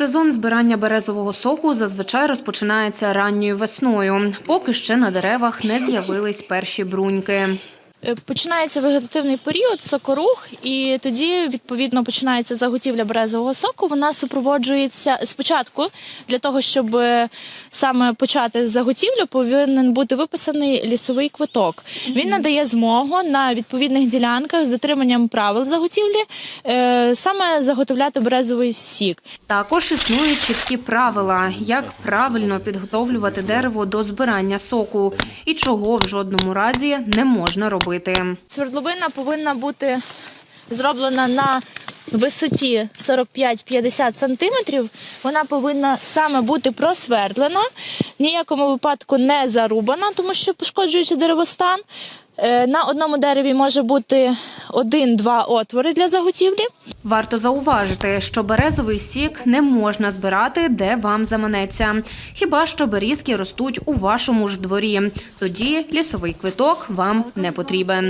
Сезон збирання березового соку зазвичай розпочинається ранньою весною, поки ще на деревах не з'явились перші бруньки. Е, Починається вегетативний період, сокорух, і тоді відповідно починається заготівля березового соку. Вона супроводжується спочатку для того, щоб е, саме почати заготівлю, повинен бути виписаний лісовий квиток. Він надає змогу на відповідних ділянках з дотриманням правил заготівлі е, саме заготовляти березовий сік. Також існують чіткі правила, як правильно підготовлювати дерево до збирання соку і чого в жодному разі не можна робити. Свердловина повинна бути зроблена на висоті 45-50 сантиметрів. Вона повинна саме бути просвердлена, ніякому випадку не зарубана, тому що пошкоджується деревостан. Е, На одному дереві може бути один-два отвори для заготівлі. Варто зауважити, що березовий сік не можна збирати, де вам заманеться. Хіба що берізки ростуть у вашому ж дворі. Тоді лісовий квиток вам не потрібен.